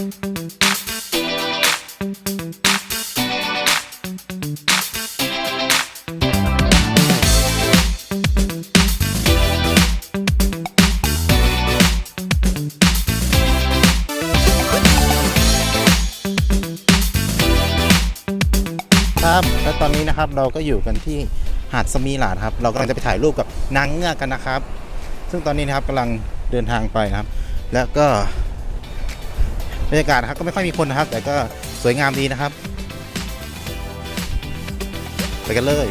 ครับและตอนนี้นะครับเราก็อยู่กันที่หาดสมีหลาดครับ เรากำลังจะไปถ่ายรูปกับนางเงือกกันนะครับ ซึ่งตอนนี้นะครับกำลังเดินทางไปนะครับ แล้วก็ บรรยากาศนะครับก็ไม่ค่อยมีคนนะครับ แต่ก็สวยงามดีนะครับ ไปกันเลย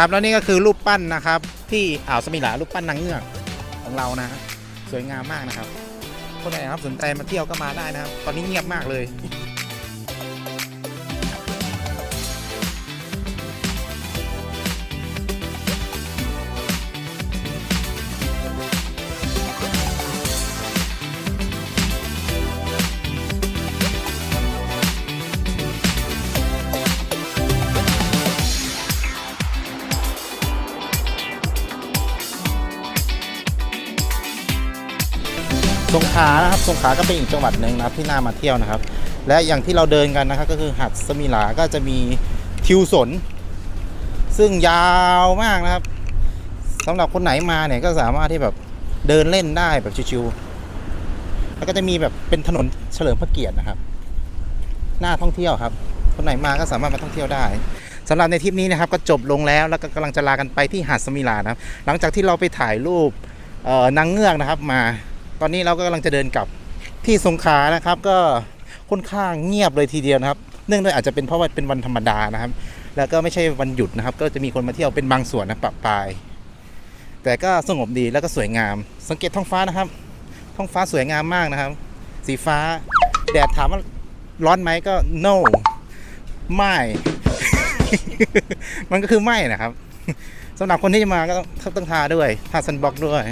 ครับ แล้วนี่ก็คือรูปปั้นนะครับ ที่อ่าวสมิลารูปปั้นนางเงือกของเรานะฮะสวยงามมากนะครับคนไหนนะครับสนใจมาเที่ยวก็มาได้นะครับ ตอนนี้เงียบมากเลย สงขลานะครับสงขลาก็เป็นอีกจังหวัดหนึ่งนะครับที่น่ามาเที่ยวนะครับ และอย่างที่เราเดินกันนะครับก็คือหาดสมิลาก็จะมีทิวสน ซึ่งยาวมากนะครับสำหรับคนไหนมาเนี่ยก็สามารถที่แบบเดินเล่นได้แบบชิวๆแล้วก็จะมีแบบเป็นถนนเฉลิมพระเกียรตินะครับน่าท่องเที่ยวครับ คนไหนมาก็สามารถมาท่องเที่ยวได้สำหรับในทริปนี้นะครับก็จบลงแล้วแล้วก็กำลังจะลากันไปที่หาดสมิลานะครับ หลังจากที่เราไปถ่ายรูปนางเงือกนะครับมา ตอนนี้เราก็กำลังจะเดินกลับที่สงขลานะครับ ก็ค่อนข้างเงียบเลยทีเดียวนะครับ เนื่องด้วยอาจจะเป็นเพราะว่าเป็นวันธรรมดานะครับ แล้วก็ไม่ใช่วันหยุดนะครับ ก็จะมีคนมาเที่ยวเป็นบางส่วนนะปะปาย แต่ก็สงบดีแล้วก็สวยงาม สังเกตท้องฟ้านะครับ ท้องฟ้าสวยงามมากนะครับ สีฟ้า แดดถามว่าร้อนไหมก็ no ไม่ มันก็คือไม่นะครับสำหรับคนที่จะมาก็ต้องต้องทาด้วยทาซันบล็อกด้วย